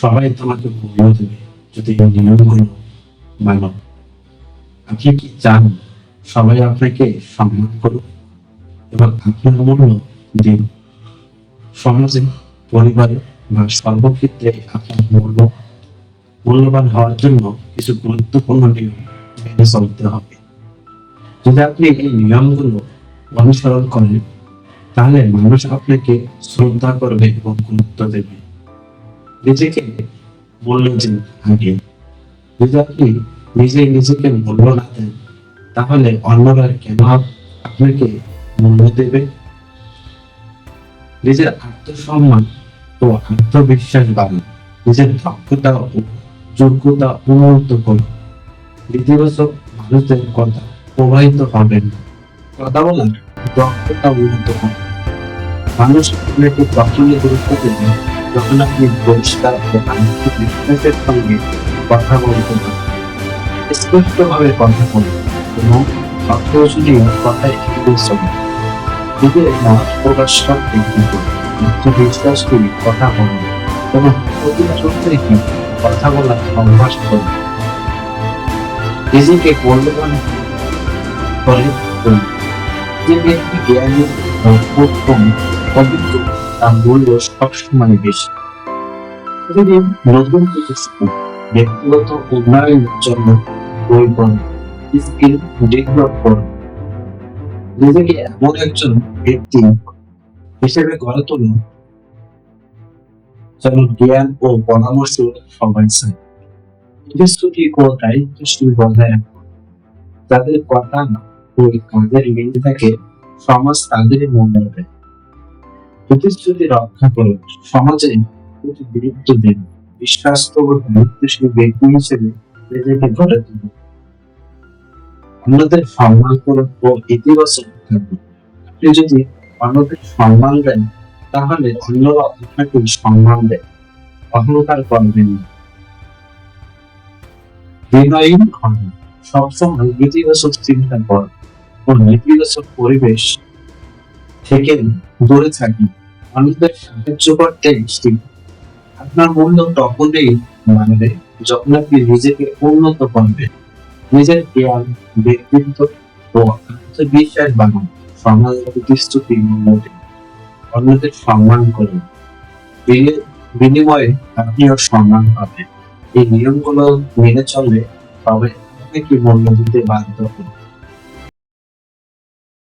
সবাই তোমাকে মূল্য দেবে যদি নিয়মগুলো মানো, আপনি কি চান সবাই আপনাকে সম্মান করুক? এবং আপনার মূল্য দিন। সমাজে, পরিবারে, বা সর্বক্ষেত্রে আপনার মূল্য, মূল্যবান হওয়ার জন্য কিছু গুরুত্বপূর্ণ নিয়ম মেনে চলতে হবে। যদি আপনি এই নিয়মগুলো অনুসরণ করেন, তাহলে মানুষ আপনাকে শ্রদ্ধা করবে এবং গুরুত্ব দেবে। নিজেকে মূল্য দিন আগে যদি আপনি নিজে নিজেকে মূল্য না দেন, তাহলে অন্যরা কেন আপনাকে মূল্য দেবে? নিজের আত্মসম্মান ও আত্মবিশ্বাস বাড়ান নিজের দক্ষতা ও যোগ্যতা উন্নত করুন নেতিবাচক মানুষদের কথা প্রবাহিত হবেন না। কথা বলার দক্ষতা উন্নত করুন মানুষ আপনাকে তখনই গুরুত্ব দেবে। যখন আপনি পরিষ্কার আত্মবিশ্বাসের সঙ্গে কথা বলতে পারেন স্পষ্টভাবে কথা বলুন এবং অপ্রয়োজনীয় কথায় এড়িয়ে চলুন নিজের মত প্রকাশ করতে কিন্তু আত্মবিশ্বাস করে কথা বলুন এবং প্রতিটা সত্যি কথা বলার অভ্যাস করুন নিজেকে মূল্যবান করে যে ব্যক্তি জ্ঞানী পবিত্র তার মূল্য সবসময় বেশি। যদি নতুন শিখুন ব্যক্তিগত উন্নয়নের জন্য স্কিল ডেভেলপ করুন নিজেকে এমন একজন ব্যক্তি হিসেবে গড়ে তুলুন যেন জ্ঞান ও পরামর্শ সবাই চায় প্রতিশ্রুতি ও দায়িত্বশীল বজায় রাখুন যাদের কথা ও কাজের মিল থাকে, সমাজ তাদের মূল্য দেয়। প্রতিশ্রুতি রক্ষা করুন। সমাজে প্রতি গুরুত্ব দিন বিশ্বাস্ত ব্যক্তি হিসেবে নিজেকে গড়ে অন্যদের সম্মান করুন ও ইতিবাচক আপনি যদি অন্যদের সম্মান দেন, তাহলে অন্যরা আপনাকে সম্মান দেয়। অহংকার করবেন না। হন। সবসময় ইতিবাচক চিন্তা কর ও নেতিবাচক পরিবেশ থেকে দূরে থাকি অন্যদের সাহায্য করতে আপনার মূল্য তখনই বাড়বে যখন আপনি নিজেকে উন্নত করবেন। নিজের জ্ঞান, ব্যক্তিত্ব ও আত্মবিশ্বাস সমাজ প্রতিশ্রুতি অন্যদের সম্মান করুন। বিনি- বিনিময়ে আপনিও সম্মান পাবেন। এই নিয়মগুলো মেনে চললে তবে আপনাকে মূল্য দিতে বাধ্য হবে